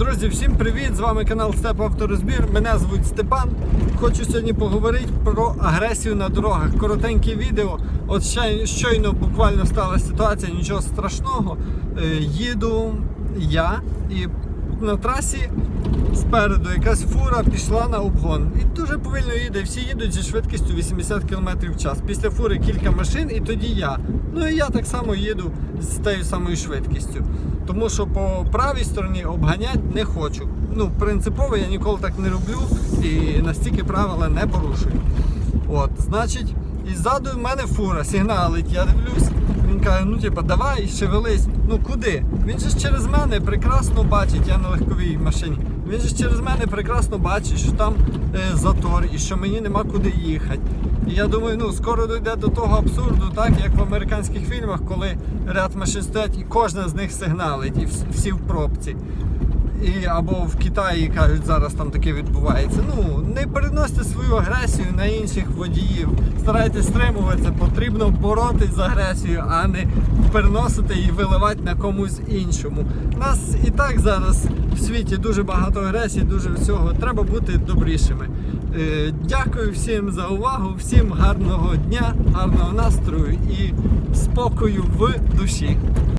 Друзі, всім привіт! З вами канал Степ Авторозбір. Мене звуть Степан. Хочу сьогодні поговорити про агресію на дорогах. Коротеньке відео. От щойно буквально стала ситуація, нічого страшного. Е, Їду я і на трасі спереду якась фура пішла на обгон. І дуже повільно їде. Всі їдуть зі швидкістю 80 км в час. Після фури кілька машин, і тоді я. Ну і я так само їду з тією самою швидкістю. Тому що по правій стороні обганяти не хочу. Ну, принципово я ніколи так не роблю і настільки правила не порушую. От, значить, і ззаду в мене фура, сигналить, я дивлюсь. Він каже, ну типа, давай, шевелись. Ну куди? Він же через мене прекрасно бачить, я на легковій машині. Він же через мене прекрасно бачить, що там е, затор і що мені нема куди їхати. І я думаю, ну скоро дійде до того абсурду, так як в американських фільмах, коли ряд машин стоять і кожна з них сигналить, і всі в пробці. І, або в Китаї кажуть, зараз там таке відбувається. Ну, не переносьте свою агресію на інших водіїв. Старайтесь стримуватися, потрібно боротись з агресією, а не переносити і виливати на комусь іншому. Нас і так зараз в світі дуже багато агресії, дуже всього. Треба бути добрішими. Е, Дякую всім за увагу, всім гарного дня, гарного настрою і спокою в душі.